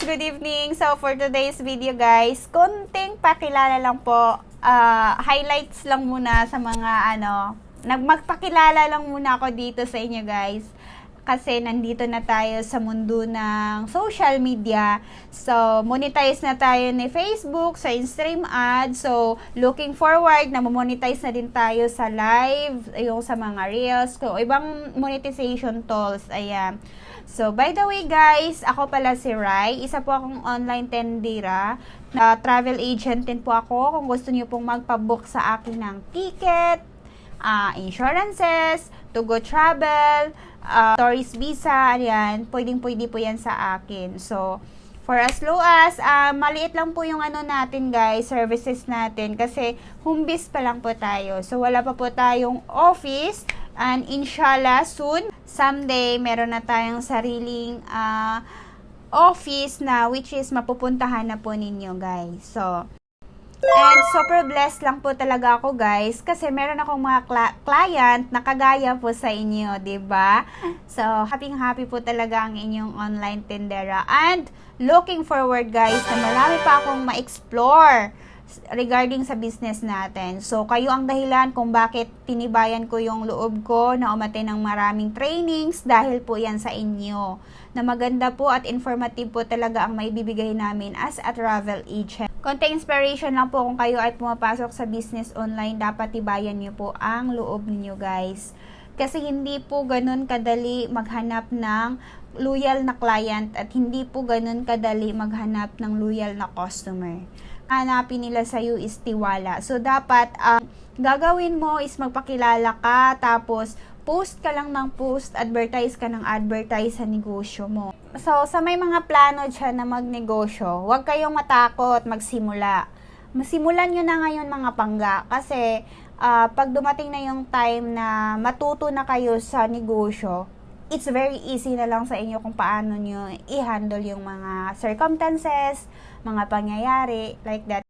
good evening. So, for today's video guys, konting pakilala lang po. Ah, highlights lang muna sa mga ano, nagmagpakilala lang muna ako dito sa inyo guys. Kasi nandito na tayo sa mundo ng social media. So, monetize na tayo ni Facebook sa in-stream ad. So, looking forward na monetize na din tayo sa live, yung sa mga reels, kung ibang monetization tools. Ayan. So, by the way guys, ako pala si Rai. Isa po akong online tendera. Na travel agent din po ako. Kung gusto niyo pong magpabook sa akin ng ticket, ah, insurances, to go travel, uh, tourist visa, ayan, pwedeng pwede po yan sa akin. So, for as low as, ah, maliit lang po yung ano natin guys, services natin, kasi home base pa lang po tayo. So, wala pa po tayong office, and inshallah, soon, someday, meron na tayong sariling, ah, office na, which is mapupuntahan na po ninyo guys. So, And super blessed lang po talaga ako guys kasi meron akong mga client na kagaya po sa inyo, 'di ba? So, happy happy po talaga ang inyong online tendera and looking forward guys na marami pa akong ma-explore regarding sa business natin. So, kayo ang dahilan kung bakit tinibayan ko yung loob ko na umaten ng maraming trainings dahil po yan sa inyo. Na maganda po at informative po talaga ang may bibigay namin as a travel agent. Konti inspiration lang po kung kayo ay pumapasok sa business online, dapat tibayan niyo po ang loob niyo guys. Kasi hindi po ganun kadali maghanap ng loyal na client at hindi po ganun kadali maghanap ng loyal na customer hanapin nila sa iyo is tiwala. So, dapat, ang gagawin mo is magpakilala ka, tapos, post ka lang ng post, advertise ka ng advertise sa negosyo mo. So, sa may mga plano dyan na magnegosyo, huwag kayong matakot magsimula. Masimulan nyo na ngayon mga pangga, kasi, ah, pag dumating na yung time na matuto na kayo sa negosyo, it's very easy na lang sa inyo kung paano nyo i-handle yung mga circumstances, mga pangyayari, like that.